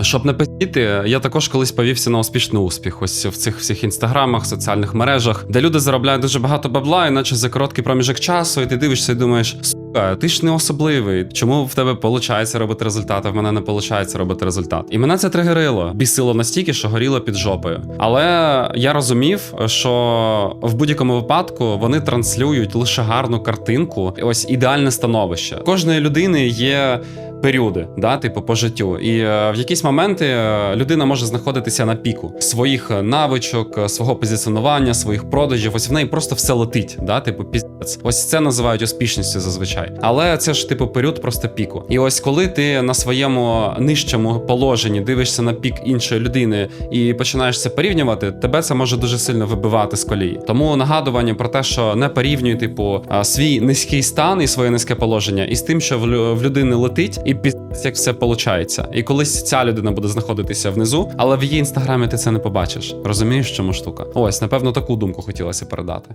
Щоб не писіти, я також колись повівся на успішний успіх. Ось в цих всіх інстаграмах, соціальних мережах, де люди заробляють дуже багато бабла, іначе за короткий проміжок часу, і ти дивишся і думаєш, ти ж не особливий. Чому в тебе виходить робити результат, а в мене не виходить робити результат? І мене це тригерило, бісило настільки, що горіло під жопою. Але я розумів, що в будь-якому випадку вони транслюють лише гарну картинку, ось ідеальне становище. Кожної людини є періоди, да, типу по життю. І е, в якісь моменти е, людина може знаходитися на піку своїх е, навичок, е, свого позиціонування, своїх продажів. Ось в неї просто все летить, да, типу піздець. Ось це називають успішністю зазвичай. Але це ж типу період просто піку. І ось коли ти на своєму нижчому положенні дивишся на пік іншої людини і починаєш це порівнювати, тебе це може дуже сильно вибивати з колії. Тому нагадування про те, що не порівнюй, типу, свій низький стан і своє низьке положення із тим, що в людини летить, і піздець, як все виходить. І колись ця людина буде знаходитися внизу, але в її інстаграмі ти це не побачиш. Розумієш, чому штука? Ось, напевно, таку думку хотілося передати.